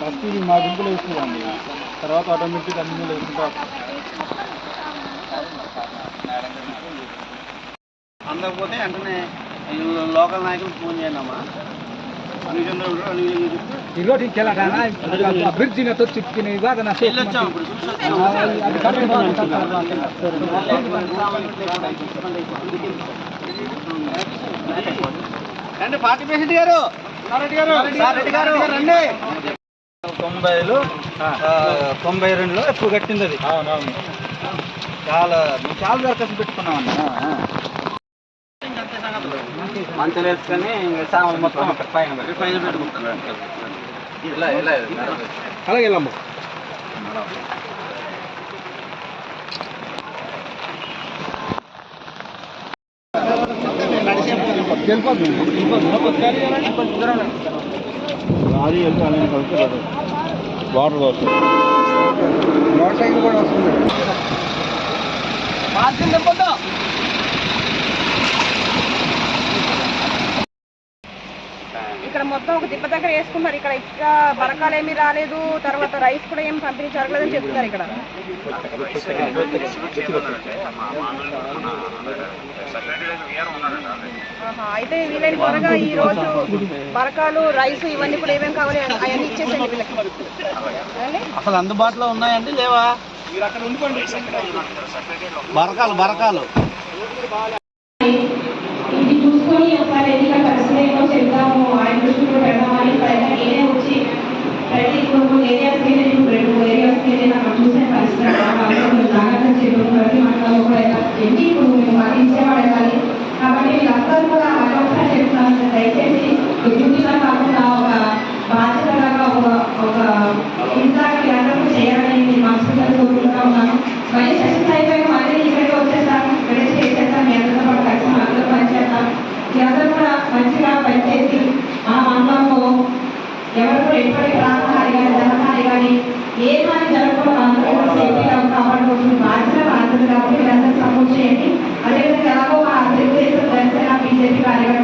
First ఇది మా గుంపులో వేస్తుందండి తర్వాత ఆటోమేటిక్ అన్ని వేసుకుంటాం. అందకపోతే వెంటనే లోకల్ నాయకులు ఫోన్ చిక్కిన రండి పార్టీ ప్రెసిడెంట్ గారు. రెడ్డి గారు. రెడ్డి గారు రండి. తొంభైలో తొంభై రెండులో ఎప్పుడు కట్టింది అది అవునవును చాలా మేము చాలా దరఖాస్తు పెట్టుకున్నామండి మంచి వేసుకొని మొత్తం అక్కడ పైన పెట్టి పైన పెట్టుకుంటారు ఇలా ఇలా అలాగే వెళ్ళమ్మా లారీ వెళ్తే అలాగే కలిసి వాటర్ వస్తుంది మోటార్ సైకిల్ కూడా వస్తుంది. ఇక్కడ మొత్తం ఒక దిబ్బ దగ్గర వేసుకున్నారు. ఇక్కడ ఇక్కడ బరకాలు ఏమీ రాలేదు. తర్వాత రైస్ కూడా ఏం పంపిణీ జరగలేదని చెప్తున్నారు ఇక్కడ. అయితే వీళ్ళని త్వరగా ఈ రోజు బరకాలు రైస్ ఇవన్నీ కూడా ఏమేమి కావాలి అవన్నీ ఇచ్చేసండి వీళ్ళకి? అసలు అందుబాటులో ఉన్నాయండి లేవా? బరకాలు బరకాలు. ఇది చూసుకొని ఇప్పుడు మేము కాబట్టి వీళ్ళందరూ కూడా మరొకసారి చెప్తున్నాను దయచేసి డ్యూటీలా కాకుండా ఒక బాధ్యతగా ఒక ఒక ఇందాక వీళ్ళందరూ చేయాలని నేను మనసులో కోరుకుంటా ఉన్నాను. మళ్ళీ సెషన్ అయిపోయి మళ్ళీ ఇక్కడికి వచ్చేస్తాను. ఇక్కడే చేసేస్తాం మీ అందరితో పాటు కలిసి మా అందరూ పనిచేస్తాం మీ అందరూ కూడా మంచిగా పనిచేసి ఆ మండలంలో ఎవరు కూడా ఎటువంటి ప్రాణహాని కానీ ధనహాని కానీ ఏ హాని జరగకుండా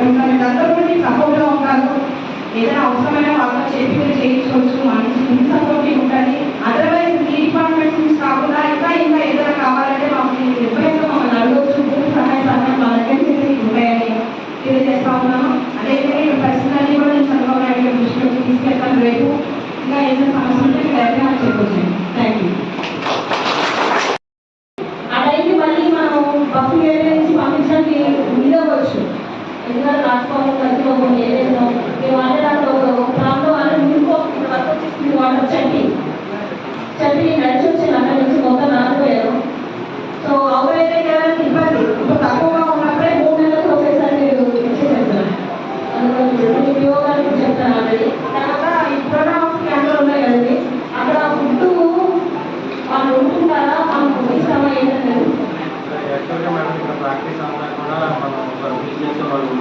కొంచెం ఇదంతా సపోర్ట్గా ఉంటారు ఏదైనా అవసరమైన వాళ్ళతో చేసి చేయించుకోవచ్చు. మనకి ఫుల్ సపోర్టివ్ అదర్వైజ్ ఈ డిపార్ట్మెంట్ కాకుండా ఇంకా ఇంకా ఏదైనా కావాలంటే మాకు ఎప్పుడైతే మమ్మల్ని అడగవచ్చు. సహాయ సహాయం మా దగ్గర ఉంటాయని తెలియజేస్తా ఉన్నాను. అదేవిధంగా ఇక్కడ పర్సనల్లీ కూడా నేను చంద్రబాబు నాయుడు దృష్టిలోకి తీసుకెళ్తాను రేపు. ఇంకా ఏదైనా సమస్య ఉంటే డైరెక్ట్గా నాకు చెప్పవచ్చు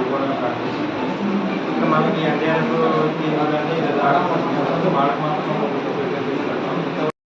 જોવાનું રાખે છે. માહિતી આગળ આગળ બાળકમાં